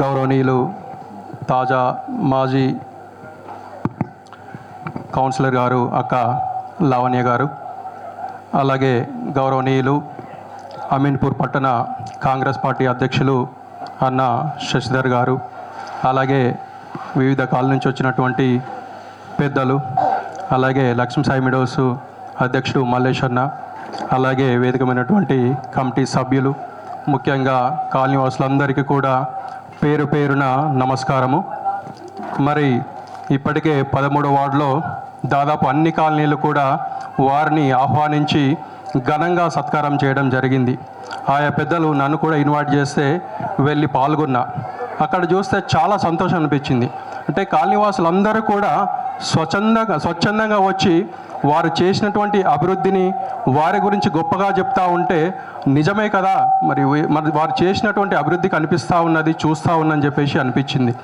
గౌరవనీయులు తాజా మాజీ కౌన్సిలర్ గారు అక్క లావణ్య గారు అలాగే గౌరవనీయులు అమీన్పూర్ పట్టణ కాంగ్రెస్ పార్టీ అధ్యక్షులు అన్న శశిధర్ గారు అలాగే వివిధ కాల నుంచి వచ్చినటువంటి పెద్దలు అలాగే లక్ష్మీ సాయి మిడోస్ అధ్యక్షుడు మల్లేశన్న అలాగే వేదికమైనటువంటి కమిటీ సభ్యులు ముఖ్యంగా కాలనీ వాసులందరికీ కూడా పేరు పేరున నమస్కారము. మరి ఇప్పటికే పదమూడు వార్డులో దాదాపు అన్ని కాలనీలు కూడా వారిని ఆహ్వానించి ఘనంగా సత్కారం చేయడం జరిగింది. ఆయా పెద్దలు నన్ను కూడా ఇన్వైట్ చేస్తే వెళ్ళి పాల్గొన్నా. అక్కడ చూస్తే చాలా సంతోషం అనిపించింది. అంటే కాలనీవాసులందరూ కూడా స్వచ్ఛందంగా స్వచ్ఛందంగా వచ్చి వారు చేసినటువంటి అభివృద్ధిని వారి గురించి గొప్పగా చెప్తా ఉంటే నిజమే కదా? మరి మరి వారు చేసినటువంటి అభివృద్ధి కనిపిస్తూ ఉన్నది చూస్తూ ఉందని చెప్పేసి అనిపించింది.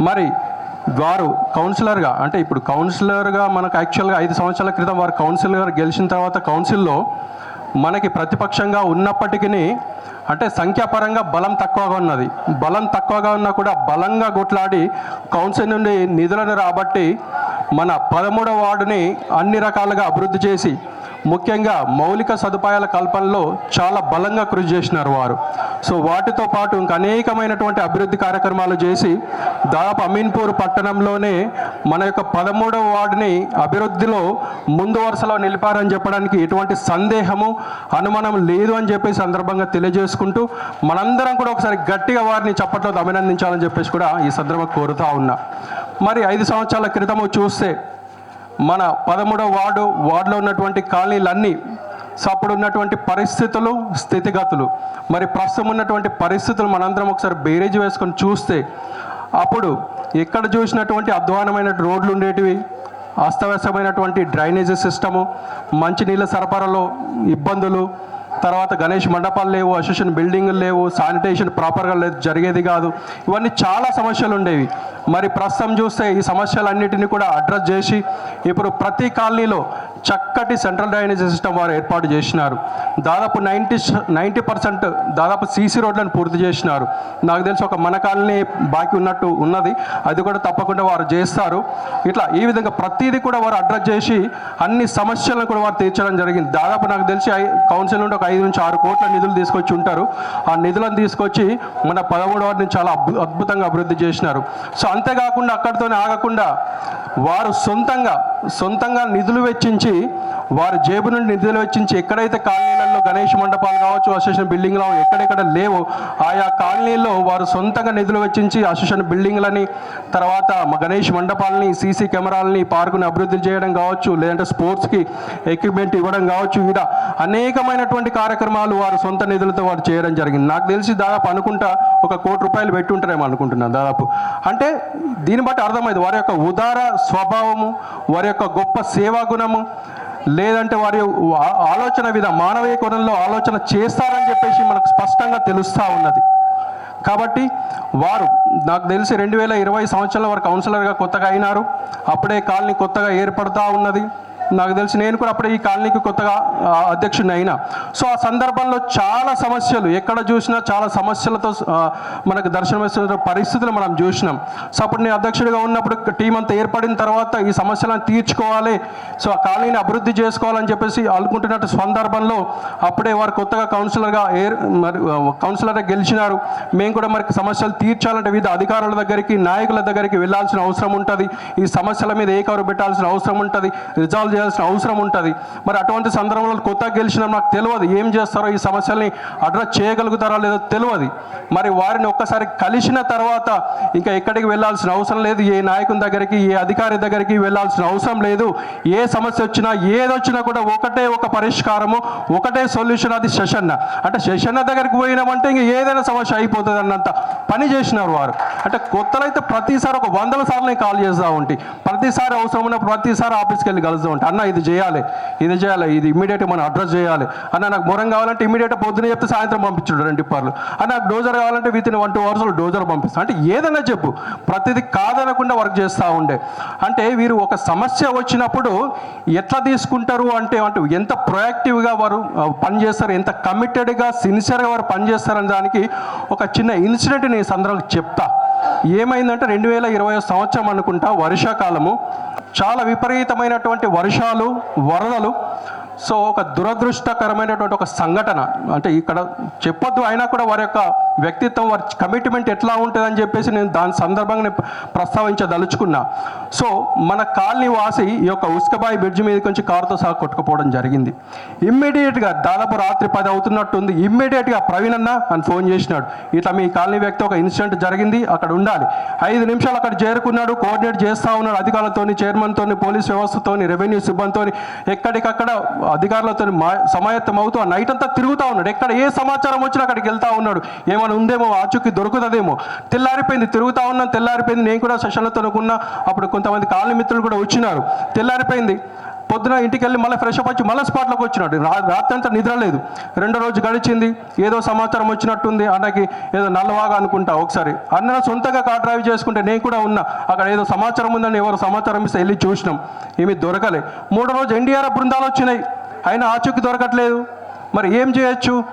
మరి వారు కౌన్సిలర్గా అంటే ఇప్పుడు కౌన్సిలర్గా మనకు యాక్చువల్గా ఐదు సంవత్సరాల క్రితం వారు కౌన్సిలర్ గెలిచిన తర్వాత కౌన్సిల్లో మనకి ప్రతిపక్షంగా ఉన్నప్పటికీ అంటే సంఖ్యాపరంగా బలం తక్కువగా ఉన్నది. బలం తక్కువగా ఉన్నా కూడా బలంగా కొట్లాడి కౌన్సిల్ నుండి నిధులను రాబట్టి మన పదమూడవ వార్డుని అన్ని రకాలుగా అభివృద్ధి చేసి ముఖ్యంగా మౌలిక సదుపాయాల కల్పనలో చాలా బలంగా కృషి చేసినారు వారు. సో వాటితో పాటు ఇంకా అనేకమైనటువంటి అభివృద్ధి కార్యక్రమాలు చేసి దాదాపు అమీన్పూర్ పట్టణంలోనే మన యొక్క పదమూడవ వార్డుని అభివృద్ధిలో ముందు వరుసలో నిలిపారని చెప్పడానికి ఎటువంటి సందేహము అనుమానం లేదు అని చెప్పేసి సందర్భంగా తెలియజేసుకుంటూ మనందరం కూడా ఒకసారి గట్టిగా వారిని చప్పట్లో అభినందించాలని చెప్పేసి కూడా ఈ సందర్భంగా కోరుతా ఉన్నా. మరి ఐదు సంవత్సరాల క్రితము చూస్తే మన పదమూడవ వార్డు వార్డులో ఉన్నటువంటి కాలనీలన్నీ సో అప్పుడు ఉన్నటువంటి పరిస్థితులు స్థితిగతులు. మరి ప్రస్తుతం ఉన్నటువంటి పరిస్థితులు మనందరం ఒకసారి బేరేజ్ వేసుకొని చూస్తే అప్పుడు ఎక్కడ చూసినటువంటి అధ్వానమైన రోడ్లు ఉండేటివి అస్తవ్యస్తమైనటువంటి డ్రైనేజీ సిస్టము మంచినీళ్ళ సరఫరాలో ఇబ్బందులు తర్వాత గణేష్ మండపాలు లేవు అసోసియేషన్ బిల్డింగులు లేవు శానిటేషన్ ప్రాపర్గా లేదు జరిగేది కాదు. ఇవన్నీ చాలా సమస్యలు ఉండేవి. మరి ప్రస్తుతం చూస్తే ఈ సమస్యలన్నిటిని కూడా అడ్రస్ చేసి ఇప్పుడు ప్రతి కాలనీలో చక్కటి సెంట్రల్ డ్రైనేజ్ సిస్టమ్ వారు ఏర్పాటు చేసినారు. దాదాపు నైంటీ నైంటీ పర్సెంట్ దాదాపు సీసీ రోడ్లను పూర్తి చేసినారు. నాకు తెలిసి ఒక మన కాలనీ బాకీ ఉన్నట్టు ఉన్నది. అది కూడా తప్పకుండా వారు చేస్తారు. ఇట్లా ఈ విధంగా ప్రతిదీ కూడా వారు అడ్రస్ చేసి అన్ని సమస్యలను కూడా వారు తీర్చడం జరిగింది. దాదాపు నాకు తెలిసి ఐ- కౌన్సిల్ నుండి ఒక ఐదు నుంచి ఆరు కోట్ల నిధులు తీసుకొచ్చి ఉంటారు. ఆ నిధులను తీసుకొచ్చి మన పదమూడు వారిని చాలా అద్భుతంగా అభివృద్ధి చేసినారు. సో అంతేకాకుండా అక్కడితోనే ఆగకుండా వారు సొంతంగా సొంతంగా నిధులు వెచ్చించి వారు జేబు నుండి నిధులు వెచ్చించి ఎక్కడైతే కాలనీలలో గణేష్ మండపాలు కావచ్చు అసోసియేషన్ బిల్డింగ్లు ఎక్కడెక్కడ లేవో ఆయా కాలనీల్లో వారు సొంతంగా నిధులు వెచ్చించి అసోసియేషన్ బిల్డింగ్లని తర్వాత గణేష్ మండపాలని సీసీ కెమెరాలని పార్కుని అభివృద్ధి చేయడం కావచ్చు లేదంటే స్పోర్ట్స్కి ఎక్విప్మెంట్ ఇవ్వడం కావచ్చు ఇలా అనేకమైనటువంటి కార్యక్రమాలు వారు సొంత నిధులతో వారు చేయడం జరిగింది. నాకు తెలిసి దాదాపు అనుకుంటా ఒక కోటి రూపాయలు పెట్టి ఉంటారేమో అనుకుంటున్నాను దాదాపు. అంటే దీన్ని బట్టి అర్థమైంది. వారి యొక్క ఉదార స్వభావము వారి యొక్క గొప్ప సేవా గుణము లేదంటే వారి ఆలోచన విధ మానవీయ కోణంలో ఆలోచన చేస్తారని చెప్పేసి మనకు స్పష్టంగా తెలుస్తూ ఉన్నది. కాబట్టి వారు నాకు తెలిసి రెండు వేల ఇరవై సంవత్సరాల వారు కౌన్సిలర్గా కొత్తగా అయినారు. అప్పుడే కాలనీ కొత్తగా ఏర్పడుతూ ఉన్నది. నాకు తెలిసి నేను కూడా అప్పుడే ఈ కాలనీకి కొత్తగా అధ్యక్షుడిని అయినా సో ఆ సందర్భంలో చాలా సమస్యలు ఎక్కడ చూసినా చాలా సమస్యలతో మనకు దర్శనమిస్తున్న పరిస్థితులు మనం చూసినాం. సో అప్పుడు నేను అధ్యక్షుడిగా ఉన్నప్పుడు టీం అంతా ఏర్పడిన తర్వాత ఈ సమస్యలను తీర్చుకోవాలి. సో ఆ కాలనీని అభివృద్ధి చేసుకోవాలని చెప్పేసి అనుకుంటున్నట్టు సందర్భంలో అప్పుడే వారు కొత్తగా కౌన్సిలర్గా ఏర్ మరి కౌన్సిలర్గా గెలిచినారు. మేము కూడా మరి సమస్యలు తీర్చాలంటే వివిధ అధికారుల దగ్గరికి నాయకుల దగ్గరికి వెళ్ళాల్సిన అవసరం ఉంటుంది. ఈ సమస్యల మీద ఏకవరు పెట్టాల్సిన అవసరం ఉంటుంది. రిజాల్వ్ చేయాల్సిన అవసరం ఉంటుంది. మరి అటువంటి సందర్భంలో కొత్తగా గెలిచిన నాకు తెలియదు ఏం చేస్తారో ఈ సమస్యల్ని అడ్రస్ చేయగలుగుతారా లేదో తెలియదు మరి వారిని ఒక్కసారి కలిసిన తర్వాత ఇంకా ఎక్కడికి వెళ్ళాల్సిన అవసరం లేదు. ఏ నాయకుని దగ్గరికి ఏ అధికారి దగ్గరికి వెళ్ళాల్సిన అవసరం లేదు. ఏ సమస్య వచ్చినా ఏదొచ్చినా కూడా ఒకటే ఒక పరిష్కారము ఒకటే సొల్యూషన్ అది శశన్న. అంటే శశన్న దగ్గరికి పోయినామంటే ఇంక ఏదైనా సమస్య అయిపోతుంది అన్నంత పని చేసినారు వారు. అంటే కొత్తలైతే ప్రతిసారి ఒక వందల సార్లు నేను కాల్ చేస్తూ ఉంటాయి ప్రతిసారి అవసరం ఉన్న ప్రతిసారి ఆఫీస్కి వెళ్ళి కలుస్తూ ఉంటాయి అన్న ఇది చేయాలి. ఇది చేయాలి. ఇది ఇమీడియట్గా మనం అడ్రస్ చేయాలి. అన్న నాకు మొరం కావాలంటే ఇమ్మీడియట్ పొద్దున చెప్తే సాయంత్రం పంపించాడు రెండు పార్లు అన్న నాకు డోజర్ కావాలంటే విత్ ఇన్ వన్ టూ అవర్స్లో డోజర్ పంపిస్తాను అంటే ఏదైనా చెప్పు. ప్రతిదీ కాదనకుండా వర్క్ చేస్తూ ఉండే. అంటే వీరు ఒక సమస్య వచ్చినప్పుడు ఎట్లా తీసుకుంటారు అంటే అంటే ఎంత ప్రొయాక్టివ్గా వారు పనిచేస్తారు ఎంత కమిటెడ్గా సిన్సియర్గా వారు పనిచేస్తారని దానికి ఒక చిన్న ఇన్సిడెంట్ నేను సందర్భంగా చెప్తా. ఏమైందంటే రెండు వేల ఇరవై సంవత్సరం అనుకుంటా వర్షాకాలము. చాలా విపరీతమైనటువంటి వర్షాలు వరదలు. సో ఒక దురదృష్టకరమైనటువంటి ఒక సంఘటన. అంటే ఇక్కడ చెప్పొద్దు అయినా కూడా వారి యొక్క వ్యక్తిత్వం వారి కమిట్మెంట్ ఎట్లా ఉంటుందని చెప్పేసి నేను దాని సందర్భంగా ప్రస్తావించదలుచుకున్నా. సో మన కాలనీ వాసి ఈ యొక్క ఉస్కబాయి బ్రిడ్జ్ మీద కొంచెం కారుతో సహా కొట్టుకుపోవడం జరిగింది. ఇమ్మీడియట్గా దాదాపు రాత్రి పది అవుతున్నట్టుంది. ఇమ్మీడియట్గా ప్రవీణ్ అన్న అని ఫోన్ చేసినాడు. ఇట్లా మీ కాలనీ వ్యక్తి ఒక ఇన్సిడెంట్ జరిగింది అక్కడ ఉండాలి. ఐదు నిమిషాలు అక్కడ చేరుకున్నాడు కోఆర్డినేట్ చేస్తూ ఉన్నాడు అధికారులతో చైర్మన్తోని పోలీస్ వ్యవస్థతోని రెవెన్యూ సిబ్బందితో ఎక్కడికక్కడ అధికారులతో సమాయత్తం అవుతూ నైట్ అంతా తిరుగుతూ ఉన్నాడు. ఎక్కడ ఏ సమాచారం వచ్చినా అక్కడికి వెళ్తూ ఉన్నాడు. ఏమో ఏమైనా ఉందేమో ఆచూకీ దొరుకుతుందేమో. తెల్లారిపోయింది తిరుగుతా ఉన్నాను తెల్లారిపోయింది నేను కూడా సెషన్లతో ఉన్నా అప్పుడు కొంతమంది కాలనీ మిత్రులు కూడా వచ్చినారు. తెల్లారిపోయింది పొద్దున ఇంటికి వెళ్ళి మళ్ళీ ఫ్రెష్ అప్ వచ్చి మళ్ళీ స్పాట్లోకి వచ్చినాడు. రాత్రి అంతా నిద్ర లేదు. రెండో రోజు గడిచింది ఏదో సమాచారం వచ్చినట్టుంది అన్నకి ఏదో నల్లవాగా అనుకుంటా ఒకసారి. అన్న సొంతంగా కార్ డ్రైవ్ చేసుకుంటే నేను కూడా ఉన్నా. అక్కడ ఏదో సమాచారం ఉందని ఎవరు సమాచారం ఇస్తే వెళ్ళి చూసినాం. ఏమి దొరకలే. మూడో రోజు ఎన్డీఆర్ఎఫ్ బృందాలు వచ్చినాయి. అయినా ఆచూకీ దొరకట్లేదు. మరి ఏం చేయొచ్చు?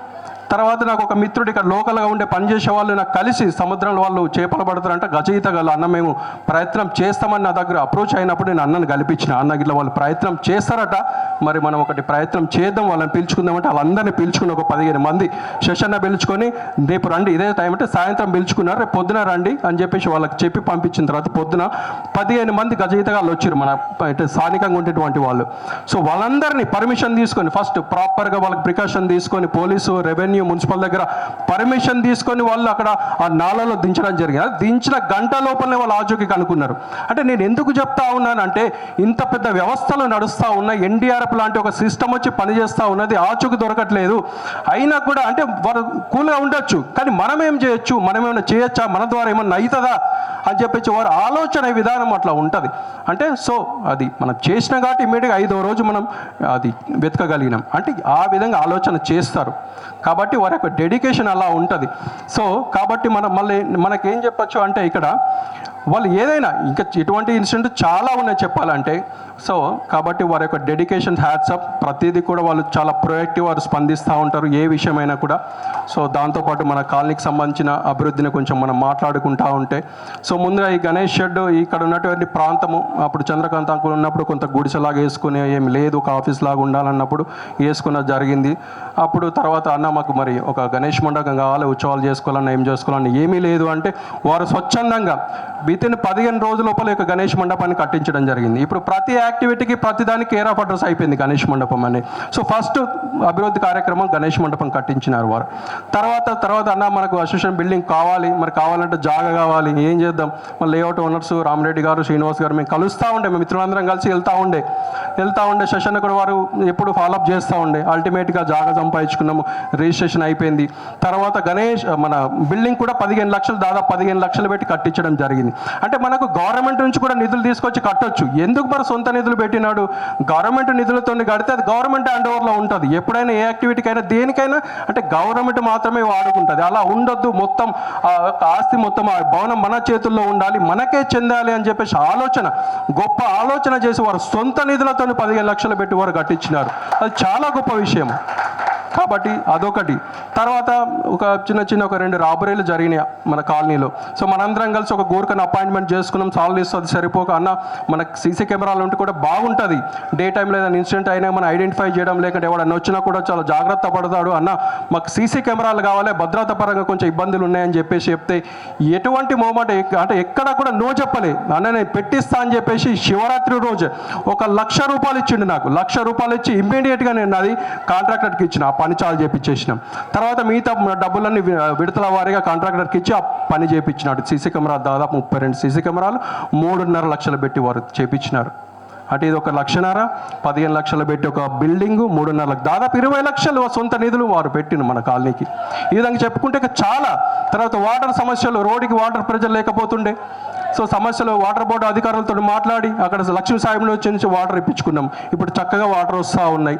తర్వాత నాకు ఒక మిత్రుడు ఇక్కడ లోకల్గా ఉండే పనిచేసే వాళ్ళు నాకు కలిసి సముద్రంలో వాళ్ళు చేపలు పడతారంట గజయిత గల అన్న మేము ప్రయత్నం చేస్తామని నా దగ్గర అప్రోచ్ అయినప్పుడు నేను అన్నను కల్పించిన. అన్న ఇట్లా వాళ్ళు ప్రయత్నం చేస్తారట. మరి మనం ఒకటి ప్రయత్నం చేద్దాం వాళ్ళని పిలుచుకుందామంటే వాళ్ళందరినీ పిలుచుకుని ఒక పదిహేను మంది సెషన్ పిలుచుకొని రేపు రండి ఇదే టైం అంటే సాయంత్రం పిలుచుకున్నారు రేపు పొద్దున రండి అని చెప్పేసి వాళ్ళకి చెప్పి పంపించిన తర్వాత పొద్దున పదిహేను మంది గజయితగాళ్ళు వచ్చారు మన అంటే స్థానికంగా ఉండేటువంటి వాళ్ళు. సో వాళ్ళందరినీ పర్మిషన్ తీసుకొని ఫస్ట్ ప్రాపర్గా వాళ్ళకి ప్రికాషన్ తీసుకొని పోలీసు రెవెన్యూ మున్సిపల్ దగ్గర పర్మిషన్ తీసుకొని వాళ్ళు అక్కడ ఆ నాలలో దించడం జరిగింది. దించిన గంట లోపలనే వాళ్ళు ఆచూకీ కనుక్కున్నారు. అంటే నేను ఎందుకు చెప్తా ఉన్నానంటే ఇంత పెద్ద వ్యవస్థలు నడుస్తూ ఉన్న ఎన్డీఆర్ఎఫ్ లాంటి ఒక సిస్టమ్ వచ్చి పనిచేస్తూ ఉన్నది ఆచూకీ దొరకట్లేదు. అయినా కూడా అంటే వారు కూల్గా ఉండొచ్చు కానీ మనం ఏం చేయొచ్చు మనం ఏమైనా చేయొచ్చా మన ద్వారా ఏమన్నా అవుతుందా అని చెప్పేసి వారు ఆలోచన విధానం అట్లా ఉంటుంది. అంటే సో అది మనం చేసిన కాబట్టి ఇమీడియట్గా ఐదో రోజు మనం అది వెతకగలిగినాం. అంటే ఆ విధంగా ఆలోచన చేస్తారు. కాబట్టి వారి యొక్క డెడికేషన్ అలా ఉంటుంది. సో కాబట్టి మనం మళ్ళీ మనకేం చెప్పొచ్చు అంటే ఇక్కడ వాళ్ళు ఏదైనా ఇంకా ఇటువంటి ఇన్సిడెంట్ చాలా ఉన్నాయి చెప్పాలంటే. సో కాబట్టి వారి యొక్క డెడికేషన్ హ్యాట్సప్ ప్రతిదీ కూడా వాళ్ళు చాలా ప్రొయాక్టివ్ వారు స్పందిస్తూ ఉంటారు ఏ విషయమైనా కూడా. సో దాంతోపాటు మన కాలనీకి సంబంధించిన అభివృద్ధిని కొంచెం మనం మాట్లాడుకుంటూ ఉంటే. సో ముందుగా ఈ గణేష్ షెడ్ ఇక్కడ ఉన్నటువంటి ప్రాంతము అప్పుడు చంద్రకాంత్ అంకులు ఉన్నప్పుడు కొంత గుడిసెలాగా వేసుకునే ఏం లేదు ఒక ఆఫీస్ లాగా ఉండాలన్నప్పుడు వేసుకున్న జరిగింది. అప్పుడు తర్వాత అన్న మాకు మరి ఒక గణేష్ మండపం కావాలి ఉత్సవాలు చేసుకోవాలన్నా ఏం చేసుకోవాలన్నా ఏమీ లేదు అంటే వారు స్వచ్ఛందంగా విత్ ఇన్ పదిహేను రోజుల లోపల ఒక గణేష్ మండపాన్ని కట్టించడం జరిగింది. ఇప్పుడు ప్రతి యాక్టివిటీకి ప్రతి దానికి కేర్ ఆఫ్ అడ్రస్ అయిపోయింది గణేష్ మండపం అని. సో ఫస్ట్ అభివృద్ధి కార్యక్రమం గణేష్ మండపం కట్టించినారు వారు. తర్వాత తర్వాత అన్న మనకు అసోసియేషన్ బిల్డింగ్ కావాలి. మరి కావాలంటే జాగా కావాలి. ఏం చేద్దాం? మన లేఅవుట్ ఓనర్స్ రామరెడ్డి గారు శ్రీనివాస్ గారు మేము కలుస్తూ ఉండే. మేము మిత్రులందరం కలిసి వెళ్తూ ఉండే. వెళ్తూ ఉండే సెషన్ కూడా వారు ఎప్పుడు ఫాలోఅప్ చేస్తూ ఉండే. అల్టిమేట్గా జాగా సంపాదించుకున్నాము. రిజిస్ట్రేషన్ అయిపోయింది. తర్వాత గణేష్ మన బిల్డింగ్ కూడా పదిహేను లక్షలు దాదాపు పదిహేను లక్షలు పెట్టి కట్టించడం జరిగింది. అంటే మనకు గవర్నమెంట్ నుంచి కూడా నిధులు తీసుకొచ్చి కట్టొచ్చు. ఎందుకు మరి సొంత నిధులు పెట్టినాడు? గవర్నమెంట్ నిధులతో కడితే అది గవర్నమెంట్ హ్యాండ్ ఓవర్లో ఉంటుంది. ఎప్పుడైనా ఏ యాక్టివిటీకైనా దేనికైనా అంటే గవర్నమెంట్ మాత్రమే వాడుకుంటుంది. అలా ఉండొద్దు. మొత్తం ఆస్తి మొత్తం ఆ భవనం మన చేతుల్లో ఉండాలి. మనకే చెందాలి అని చెప్పేసి ఆలోచన గొప్ప ఆలోచన చేసి వారు సొంత నిధులతో పదిహేను లక్షలు పెట్టి వారు కట్టించినారు. అది చాలా గొప్ప విషయం. కాబట్టి అదొకటి. తర్వాత ఒక చిన్న చిన్న ఒక రెండు రాబరీలు జరిగినాయి మన కాలనీలో. సో మనందరం కలిసి ఒక గోర్కన్ అపాయింట్మెంట్ చేసుకున్నాం సాల్వ్ చేస్తుంది సరిపోక అన్న మనకు సీసీ కెమెరాలు ఉంటే కూడా బాగుంటుంది. డే టైంలో ఏదైనా ఇన్సిడెంట్ అయినా మనం ఐడెంటిఫై చేయడం లేకుంటే ఎవడన్నా వచ్చినా కూడా చాలా జాగ్రత్త పడతాడు అన్న మాకు సీసీ కెమెరాలు కావాలి భద్రత పరంగా కొంచెం ఇబ్బందులు ఉన్నాయని చెప్పేసి చెప్తే ఎటువంటి మూమెంట్ అంటే ఎక్కడ కూడా నో చెప్పలే. అన్న నేను పెట్టిస్తా అని చెప్పేసి శివరాత్రి రోజు ఒక లక్ష రూపాయలు ఇచ్చిండు నాకు. లక్ష రూపాయలు ఇచ్చి ఇమ్మీడియట్గా నేను అది కాంట్రాక్టర్కి ఇచ్చిన. ఆ పని చాలు చేపించేసినాం. తర్వాత మిగతా డబ్బులన్నీ విడతల వారీగా కాంట్రాక్టర్కి ఇచ్చి ఆ పని చేయించినాడు సీసీ కెమెరా దాదాపు ముప్పై రెండు సీసీ కెమెరాలు మూడున్నర లక్షలు పెట్టి వారు చేపించినారు. అంటే ఇది ఒక లక్షన్నర పదిహేను లక్షలు పెట్టి ఒక బిల్డింగ్ మూడున్నర లక్ష- దాదాపు ఇరవై లక్షలు సొంత నిధులు వారు పెట్టిన మన కాలనీకి. ఈ విధంగా చెప్పుకుంటే చాలా. తర్వాత వాటర్ సమస్యలు రోడ్డుకి వాటర్ ప్రెజర్ లేకపోతుండే. సో సమస్యలు వాటర్ బోర్డు అధికారులతో మాట్లాడి అక్కడ లక్ష్మీ సాయంలో నుంచి వాటర్ ఇప్పించుకున్నాం. ఇప్పుడు చక్కగా వాటర్ వస్తూ ఉన్నాయి.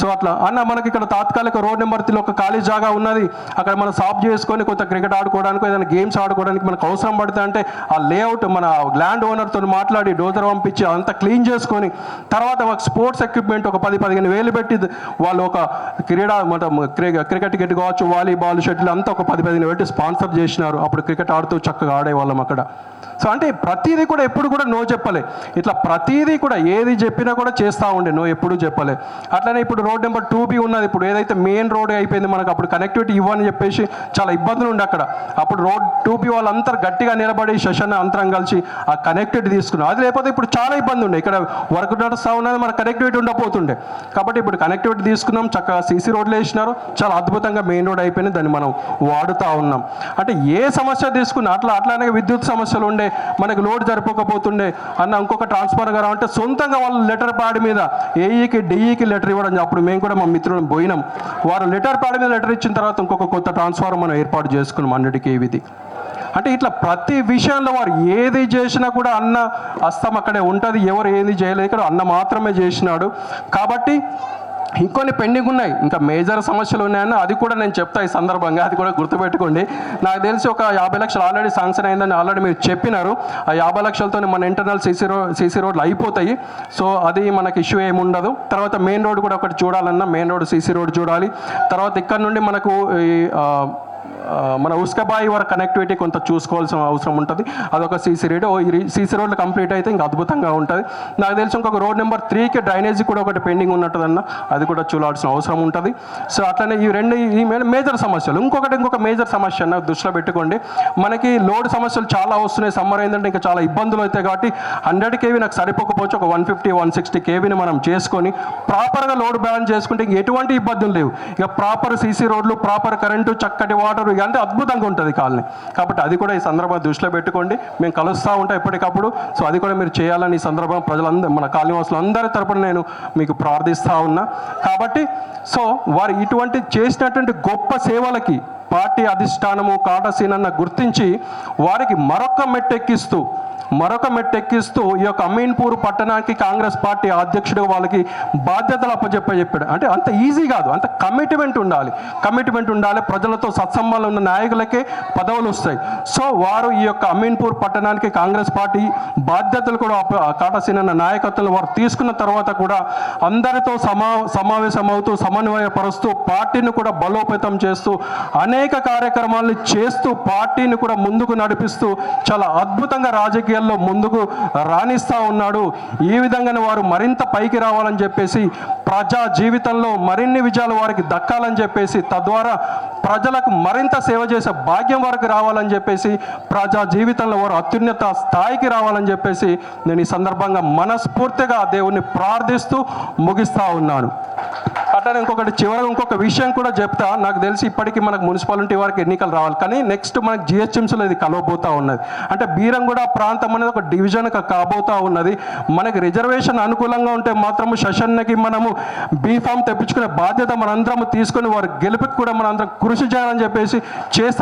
సో అట్లా. అన్న మనకి ఇక్కడ తాత్కాలిక రోడ్ నెంబర్ త్రీలో ఒక ఖాళీ జాగా ఉన్నది. అక్కడ మనం సాప్ చేసుకొని కొంత క్రికెట్ ఆడుకోవడానికి ఏదైనా గేమ్స్ ఆడుకోవడానికి మనకు అవసరం పడితే అంటే ఆ లేఅవుట్ మన ల్యాండ్ ఓనర్తో మాట్లాడి డోజర్ పంపించి అంతా క్లీన్ చేసుకొని తర్వాత ఒక స్పోర్ట్స్ ఎక్విప్మెంట్ ఒక పది పదిహేను వేలు పెట్టి వాళ్ళు ఒక క్రీడా క్రికెట్ కిట్ కావచ్చు వాలీబాల్ షటిల్ అంతా ఒక పది పదిహేను పెట్టి స్పాన్సర్ చేసినారు. అప్పుడు క్రికెట్ ఆడుతూ చక్కగా ఆడేవాళ్ళం అక్కడ. సో అంటే ప్రతిదీ కూడా ఎప్పుడు కూడా నో చెప్పలే. ఇట్లా ప్రతిదీ కూడా ఏది చెప్పినా కూడా చేస్తూ ఉండే నో ఎప్పుడు చెప్పలే. అట్లనే ఇప్పుడు రోడ్ నెంబర్ టూ బి ఉన్నది. ఇప్పుడు ఏదైతే మెయిన్ రోడ్ అయిపోయింది మనకు అప్పుడు కనెక్టివిటీ ఇవ్వని చెప్పేసి చాలా ఇబ్బందులు ఉండే అక్కడ. అప్పుడు రోడ్ టూ బి వాళ్ళంతా గట్టిగా నిలబడి సెషన్ అంతరం కలిసి ఆ కనెక్టివిటీ తీసుకున్నాం అది లేకపోతే ఇప్పుడు చాలా ఇబ్బంది ఉండే. ఇక్కడ వర్క్ నడుస్తూ ఉన్నది మన కనెక్టివిటీ ఉండకపోతుండే కాబట్టి ఇప్పుడు కనెక్టివిటీ తీసుకున్నాం చక్కగా సీసీ రోడ్లు వేసినారు. చాలా అద్భుతంగా మెయిన్ రోడ్ అయిపోయింది. దాన్ని మనం వాడుతూ ఉన్నాం. అంటే ఏ సమస్య తీసుకున్నా అట్లా అట్లానే విద్యుత్ సమస్యలు ఉండే మనకి లోడ్ జరపకపోతుండే అన్న ఇంకొక ట్రాన్స్ఫర్ గారు అంటే సొంతంగా వాళ్ళు లెటర్ ప్యాడ్ మీద ఏఈకి డిఈకి లెటర్ ఇవ్వడం అప్పుడు మేము కూడా మా మిత్రులను పోయినాం. వారు లెటర్ ప్యాడ్ మీద లెటర్ ఇచ్చిన తర్వాత ఇంకొక కొత్త ట్రాన్స్ఫార్మర్ మనం ఏర్పాటు చేసుకున్నాం అన్నిటికీ ఇది అంటే ఇట్లా ప్రతి విషయంలో వారు ఏది చేసినా కూడా అన్న అస్తం అక్కడే ఉంటుంది ఎవరు ఏది చేయలేదు ఇక్కడ అన్న మాత్రమే చేసినాడు. కాబట్టి ఇంకొన్ని పెండింగ్ ఉన్నాయి. ఇంకా మేజర్ సమస్యలు ఉన్నాయని అది కూడా నేను చెప్తా ఈ సందర్భంగా. అది కూడా గుర్తుపెట్టుకోండి. నాకు తెలిసి ఒక యాభై లక్షలు ఆల్రెడీ శాంక్షన్ అయిందని ఆల్రెడీ మీరు చెప్పినారు. ఆ యాభై లక్షలతో మన ఇంటర్నల్ సీసీ రోడ్ సీసీ రోడ్లు అయిపోతాయి. సో అది మనకి ఇష్యూ ఏమి ఉండదు. తర్వాత మెయిన్ రోడ్ కూడా ఒకటి చూడాలన్నా మెయిన్ రోడ్ సీసీ రోడ్ చూడాలి. తర్వాత ఇక్కడ నుండి మనకు ఈ మన ఉస్కబాయి వరకు కనెక్టివిటీ కొంత చూసుకోవాల్సిన అవసరం ఉంటుంది. అదొక సీసీ రోడ్ సీసీ రోడ్లు కంప్లీట్ అయితే ఇంకా అద్భుతంగా ఉంటుంది. నాకు తెలిసి ఇంకొక రోడ్ నెంబర్ త్రీకి డ్రైనేజీ కూడా ఒకటి పెండింగ్ ఉన్నట్టదన్న. అది కూడా చూడాల్సిన అవసరం ఉంటుంది. సో అట్లనే ఈ రెండు ఈ మేజర్ సమస్యలు. ఇంకొకటి ఇంకొక మేజర్ సమస్య అన్న దృష్టిలో పెట్టుకోండి. మనకి లోడ్ సమస్యలు చాలా వస్తున్నాయి. సమ్మర్ ఏంటంటే ఇంకా చాలా ఇబ్బందులు అవుతాయి కాబట్టి హండ్రెడ్ కేవీ నాకు సరిపోకపోవచ్చు. ఒక వన్ ఫిఫ్టీ వన్ సిక్స్టీ కేవీని మనం చేసుకొని ప్రాపర్గా లోడ్ బ్యాలెన్స్ చేసుకుంటే ఇంక ఎటువంటి ఇబ్బందులు లేవు. ఇక ప్రాపర్ సీసీ రోడ్లు ప్రాపర్ కరెంటు చక్కటి వాటర్ అంటే అద్భుతంగా ఉంటుంది కాలనీ. కాబట్టి అది కూడా ఈ సందర్భంగా దృష్టిలో పెట్టుకోండి. మేము కలుస్తూ ఉంటాం ఎప్పటికప్పుడు. సో అది కూడా మీరు చేయాలని ఈ సందర్భంగా ప్రజలందరూ మన కాలనీవాసులు అందరి తరపున నేను మీకు ప్రార్థిస్తూ ఉన్నా. కాబట్టి సో వారు ఇటువంటి చేసినటువంటి గొప్ప సేవలకి పార్టీ అధిష్టానము కాటసీనన్న గుర్తించి వారికి మరొక మెట్టెక్కిస్తూ మరొక మెట్టెక్కిస్తూ ఈ యొక్క అమీన్పూర్ పట్టణానికి కాంగ్రెస్ పార్టీ అధ్యక్షుడు వాళ్ళకి బాధ్యతలు అప్పచెప్ప చెప్పాడు అంటే అంత ఈజీ కాదు అంత కమిట్మెంట్ ఉండాలి. కమిట్మెంట్ ఉండాలి ప్రజలతో సత్సంబంధం ఉన్న నాయకులకే పదవులు వస్తాయి. సో వారు ఈ యొక్క అమీన్పూర్ పట్టణానికి కాంగ్రెస్ పార్టీ బాధ్యతలు కూడా కాటసీనన్న నాయకత్వం వారు తీసుకున్న తర్వాత కూడా అందరితో సమా సమావేశమవుతూ సమన్వయపరుస్తూ పార్టీని కూడా బలోపేతం చేస్తూ అనేక కార్యక్రమాలను చేస్తూ పార్టీని కూడా ముందుకు నడిపిస్తూ చాలా అద్భుతంగా రాజకీయాల్లో ముందుకు రాణిస్తూ ఉన్నాడు. ఈ విధంగానే వారు మరింత పైకి రావాలని చెప్పేసి ప్రజా జీవితంలో మరిన్ని విజయాలు వారికి దక్కాలని చెప్పేసి తద్వారా ప్రజలకు మరింత సేవ చేసే భాగ్యం వారికి రావాలని చెప్పేసి ప్రజా జీవితంలో వారు అత్యున్నత స్థాయికి రావాలని చెప్పేసి నేను ఈ సందర్భంగా మనస్ఫూర్తిగా దేవుణ్ణి ప్రార్థిస్తూ ముగిస్తూ ఉన్నాను. అట్లనే ఇంకొకటి చివరగా ఇంకొక విషయం కూడా చెప్తా. నాకు తెలిసి ఇప్పటికీ మనకు మున్సిపాలిటీ వారికి ఎన్నికలు రావాలి. కానీ నెక్స్ట్ మనకి జిహెచ్ఎంసీలో ఇది కలవబోతా ఉన్నది. అంటే బీరంగూడ ప్రాంతం అనేది ఒక డివిజన్ కాబోతా ఉన్నది. మనకి రిజర్వేషన్ అనుకూలంగా ఉంటే మాత్రము సెషన్కి మనము బీఫామ్ తెప్పించుకునే బాధ్యత మనందరం తీసుకొని వారి గెలుపుకి కూడా మనందరం కృషి చేయాలని చెప్పేసి చేస్తా